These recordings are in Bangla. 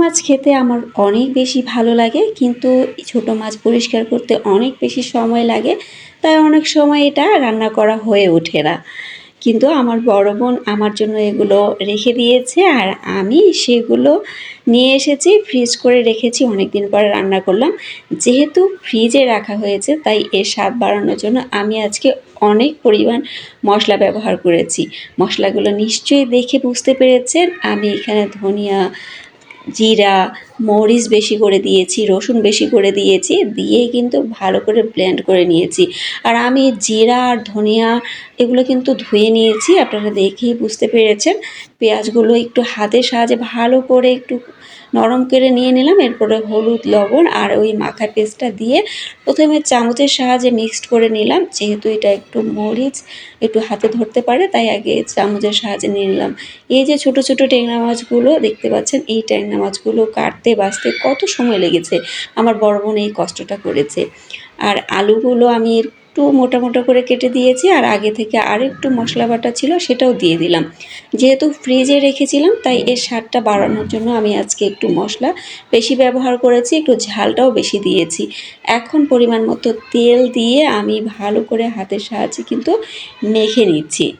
মাছ খেতে আমার অনেক বেশি ভালো লাগে, কিন্তু ছোট মাছ পরিষ্কার করতে অনেক বেশি সময় লাগে, তাই অনেক সময় এটা রান্না করা হয়ে ওঠে না। কিন্তু আমার বড় বোন আমার জন্য এগুলো রেখে দিয়েছে, আর আমি সেগুলো নিয়ে এসেছি, ফ্রিজ করে রেখেছি অনেক দিন পরে রান্না করলাম। যেহেতু ফ্রিজে রাখা হয়েছে, তাই এর স্বাদ বাড়ানোর জন্য আমি আজকে অনেক পরিমাণ মশলা ব্যবহার করেছি। মশলাগুলো নিশ্চয়ই দেখে বুঝতে পেরেছেন, আমি এখানে ধনিয়া জিরা মরিচ বেশি করে দিয়েছি, রসুন বেশি করে দিয়েছি, দিয়ে কিন্তু ভালো করে ব্লেন্ড করে নিয়েছি। আর আমি জিরা আর ধনিয়া এগুলো কিন্তু ধুয়ে নিয়েছি, আপনারা দেখেই বুঝতে পেরেছেন। পেঁয়াজগুলো একটু হাতের সাহায্যে ভালো করে একটু নরম করে নিয়ে নিলাম, এরপরে হলুদ, লবণ আর ওই মাখা পেস্টটা দিয়ে প্রথমে চামচের সাহায্যে মিক্সড করে নিলাম, যেহেতু এটা একটু মরিচ, একটু হাতে ধরতে পারে, তাই আগে চামচের সাহায্যে নিয়ে নিলাম। এই যে ছোট ছোট ট্যাংরা মাছগুলো, দেখতে পাচ্ছেন এই ট্যাংরা মাছগুলো কাটতে বাছতে কত সময় লেগেছে। আমার বড় বোন এই কষ্টটা করেছে। আর আলুগুলো আমি একটু মোটা মোটা করে কেটে দিয়েছি আর আগে থেকে আর একটু মশলা বাটা ছিল সেটাও দিয়ে দিলাম। যেহেতু ফ্রিজে রেখেছিলাম, তাই এর স্বাদটা বাড়ানোর জন্য আমি আজকে একটু মশলা বেশি ব্যবহার করেছি, একটু ঝালটাও বেশি দিয়েছি। এখন পরিমাণ মতো তেল দিয়ে আমি ভালো করে হাতের সাহায্যে কিন্তু মেখে নিচ্ছি।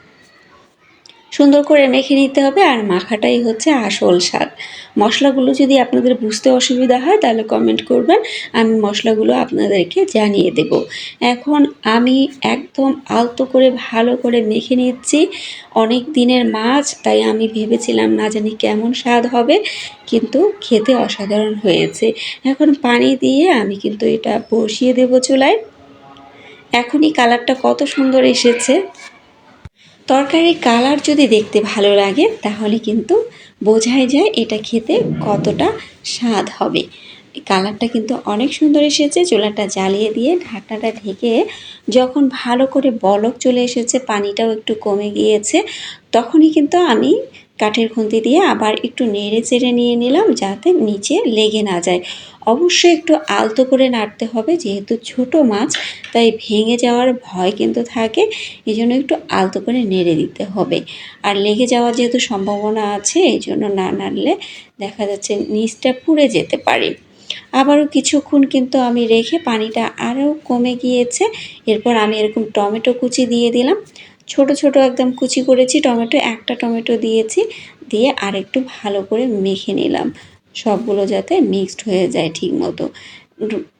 সুন্দর করে মেখে নিতে হবে আর মাখাটাই হচ্ছে আসল স্বাদ। মশলাগুলো যদি আপনাদের বুঝতে অসুবিধা হয় তাহলে কমেন্ট করবেন, আমি মশলাগুলো আপনাদেরকে জানিয়ে দেব। এখন আমি একদম আলতো করে ভালো করে মেখে নিচ্ছি। অনেক দিনের মাছ, তাই আমি ভেবেছিলাম না জানি কেমন স্বাদ হবে, কিন্তু খেতে অসাধারণ হয়েছে। এখন পানি দিয়ে আমি কিন্তু এটা বসিয়ে দেবো চুলায়। এখনই কালারটা কত সুন্দর এসেছে। তরকারির কালার যদি দেখতে ভালো লাগে, তাহলে কিন্তু বোঝাই যায় এটা খেতে কতটা স্বাদ হবে। কালারটা কিন্তু অনেক সুন্দর এসেছে, চুলাটা জ্বালিয়ে দিয়ে ঢাকনাটা ঢেকে যখন ভালো করে বলক চলে এসেছে, পানিটাও একটু কমে গিয়েছে, তখনই কিন্তু আমি কাঠের খুন্তি দিয়ে আবার একটু নেড়ে চেড়ে নিয়ে নিলাম যাতে নিচে লেগে না যায়। অবশ্যই একটু আলতো করে নাড়তে হবে, যেহেতু ছোট মাছ, তাই ভেঙে যাওয়ার ভয় কিন্তু থাকে এই জন্য একটু আলতো করে নেড়ে দিতে হবে। আর লেগে যাওয়ার যেহেতু সম্ভাবনা আছে এই জন্য না নাড়লে দেখা যাচ্ছে নিচটা পুড়ে যেতে পারে। আবারও কিছুক্ষণ কিন্তু আমি রেখে পানিটা আরও কমে গিয়েছে, এরপর আমি এরকম টমেটো কুচি দিয়ে দিলাম। ছোট ছোট একদম কুচি করেছি, টমেটো একটা টমেটো দিয়েছি, দিয়ে আরেকটু ভালো করে মেখে নিলাম। সবগুলো যাতে মিক্সড হয়ে যায় ঠিক মতো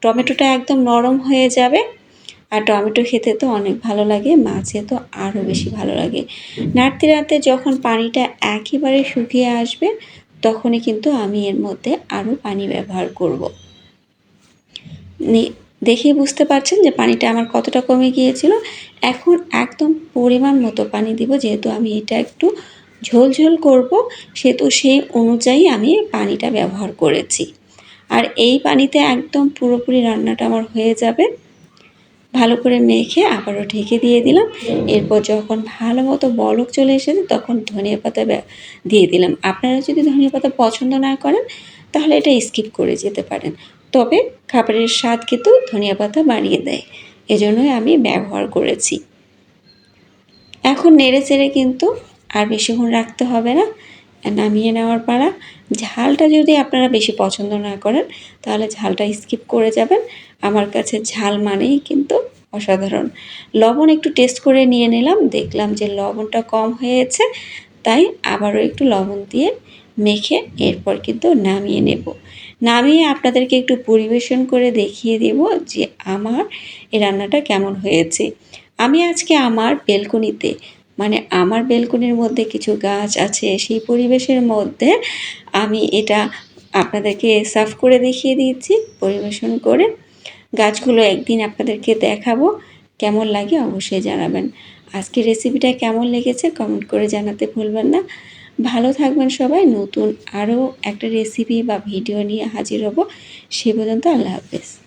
টমেটোটা একদম নরম হয়ে যাবে, আর টমেটো খেতে তো অনেক ভালো লাগে, মাছে তো আরও বেশি ভালো লাগে। নাড়তে নাড়তে যখন পানিটা একেবারে শুকিয়ে আসবে, তখনই কিন্তু আমি এর মধ্যে আরও পানি ব্যবহার করব। দেখেই বুঝতে পারছেন যে পানিটা আমার কতটা কমে গিয়েছিল। এখন একদম পরিমাণ মতো পানি দিব, যেহেতু আমি এটা একটু ঝোল ঝোল করব, সেহেতু সেই অনুযায়ী আমি পানিটা ব্যবহার করেছি। আর এই পানিতে একদম পুরোপুরি রান্নাটা আমার হয়ে যাবে। ভালো করে মেখে আবারও ঢেকে দিয়ে দিলাম। এরপর যখন ভালো মতো বলক চলে এসেছে, তখন ধনিয়া পাতা দিয়ে দিলাম। আপনারা যদি ধনিয়া পাতা পছন্দ না করেন, তাহলে এটা স্কিপ করে যেতে পারেন। তবে খাবারের স্বাদ কিন্তু ধনিয়া পাতা বাড়িয়ে দেয়। এজন্যই আমি ব্যবহার করেছি। এখন নেড়ে চেড়ে কিন্তু আর বেশিক্ষণ রাখতে হবে না। নামিয়ে নেওয়ার পাড়া ঝালটা যদি আপনারা বেশি পছন্দ না করেন, তাহলে ঝালটা স্কিপ করে যাবেন। আমার কাছে ঝাল মানেই কিন্তু অসাধারণ। লবণ একটু টেস্ট করে নিয়ে নিলাম। দেখলাম যে লবণটা কম হয়েছে, তাই আবারও একটু লবণ দিয়ে মেখে এরপর কিন্তু নামিয়ে নেব। নামিয়ে আপনাদেরকে একটু পরিবেশন করে দেখিয়ে দেব যে আমার এই রান্নাটা কেমন হয়েছে। আমি আজকে আমার বেলকনিতে মানে আমার বেলকনির মধ্যে কিছু গাছ আছে, সেই পরিবেশের মধ্যে আমি এটা আপনাদেরকে সার্ভ করে দেখিয়ে দিয়েছি, পরিবেশন করে। গাছগুলো একদিন আপনাদেরকে দেখাবো, কেমন লাগে অবশ্যই জানাবেন। আজকের রেসিপিটা কেমন লেগেছে কমেন্ট করে জানাতে ভুলবেন না। ভালো থাকবেন সবাই। নতুন আরও একটা রেসিপি বা ভিডিও নিয়ে হাজির হব। সে পর্যন্ত আল্লাহ হাফেজ।